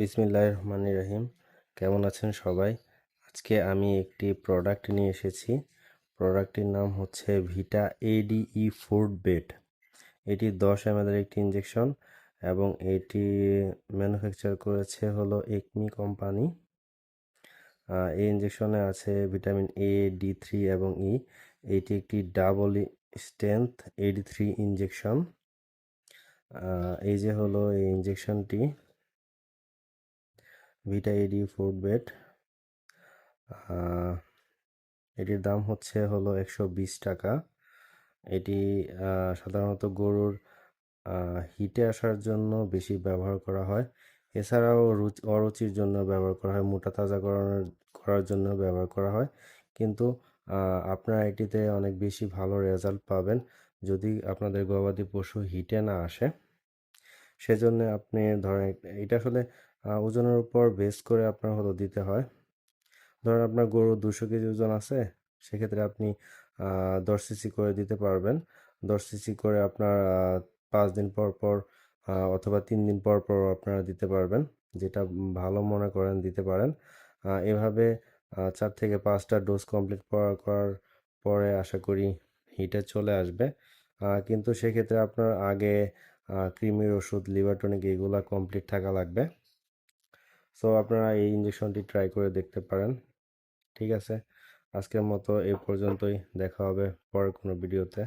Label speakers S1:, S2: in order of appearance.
S1: বিসমিল্লাহ রহমান রহিম। কেমন আছেন সবাই? আজকে আমি একটি প্রোডাক্ট নিয়ে এসেছি। প্রোডাক্টটির নাম হচ্ছে ভিটা এডিই ফুড বেড এটি দশ এম একটি ইঞ্জেকশন এবং এটি ম্যানুফ্যাকচার করেছে হলো একমি কোম্পানি এই ইঞ্জেকশনে আছে ভিটামিন এ ডি থ্রি এবং ই এটি একটি double strength AD three injection এই যে হলো এই ইঞ্জেকশনটি ভিটা এডি ফুড বেড এটির দাম হচ্ছে হলো একশো বিশ টাকা। এটি সাধারণত গরুর হিটে আসার জন্য বেশি ব্যবহার করা হয়। এছাড়াও রুচি, অরুচির জন্য ব্যবহার করা হয়, মোটা তাজা করানোর, করার জন্য ব্যবহার করা হয়। কিন্তু আপনারা এটিতে অনেক বেশি ভালো রেজাল্ট পাবেন যদি আপনাদের গবাদি পশু হিটে না আসে। সেজন্য আপনি ধরেন এটা আসলে ওজনের উপর বেস করে আপনার হলো দিতে হয়। ধরেন আপনার গরু দুশো কেজি ওজন আছে, সেক্ষেত্রে আপনি দশ সিসি করে দিতে পারবেন। দশ সিসি করে আপনার পাঁচ দিন পর পর অথবা তিন দিন পর পর আপনারা দিতে পারবেন। যেটা ভালো মনে করেন দিতে পারেন। এভাবে চার থেকে পাঁচটা ডোজ কমপ্লিট করার পরে আশা করি হিটে চলে আসবে। কিন্তু সেক্ষেত্রে আপনার আগে ক্রিমির ওষুধ, লিভার টনিক এগুলো কমপ্লিট থাকা লাগবে। সো আপনারা এই ইঞ্জেকশনটি ট্রাই করে দেখতে পারেন। ঠিক আছে? আজকের মতো এ পর্যন্তই। দেখা হবে পরের কোনো ভিডিওতে